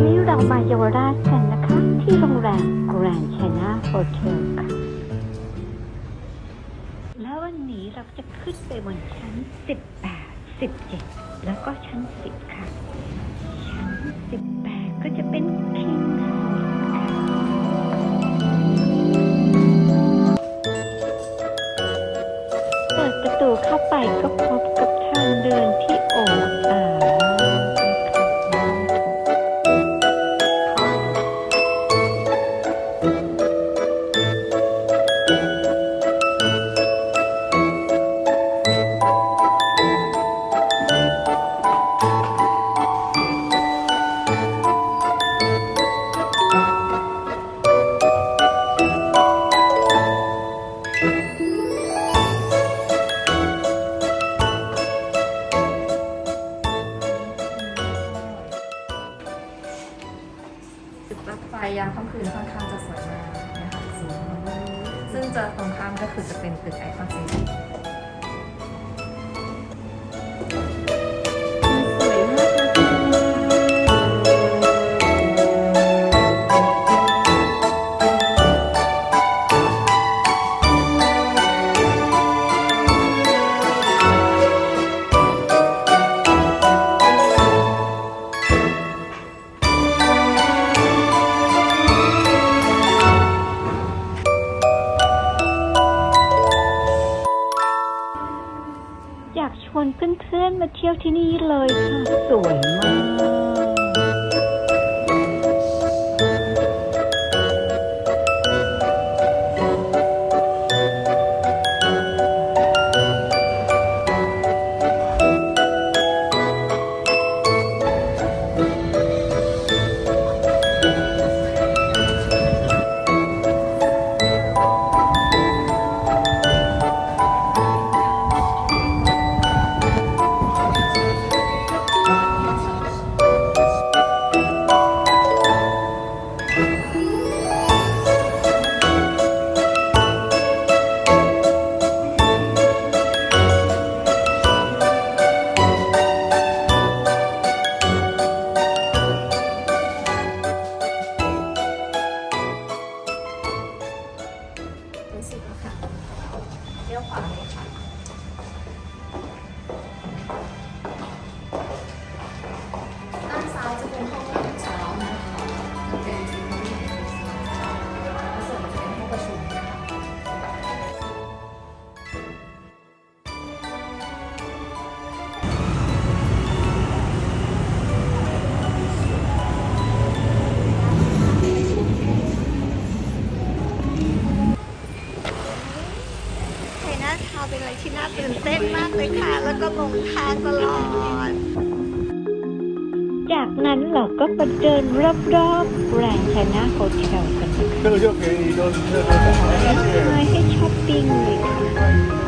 วันนี้เรามาเยาวราชกันนะคะ ที่โรงแรม Grand China Hotel ค่ะ แล้ววันนี้เราจะขึ้นไปบนชั้น 18 17 แล้วก็ชั้น 10 ค่ะ ชั้น 18 ก็จะเป็นค่ะเปิดประตูเข้าไปก็พบกับทางเดินที่ ตึกรถไฟยามค่ำคืนค่อนข้างจะสวยงามนะคะสูงซึ่งจะตรงข้ามก็คือจะเป็นตึกไอคอนซิท วนเพื่อนๆมาเที่ยวที่นี่เลยค่ะ สวยมาก รู้สึกว่าค่ะ ที่น่าตื่นเต้นมากเลยค่ะ แล้วก็หลงทางตลอด จากนั้นเราก็ไปเดินรอบๆแกรนด์ไชน่าโฮเทลกันนะคะให้ช้อปปิ้งเลยค่ะ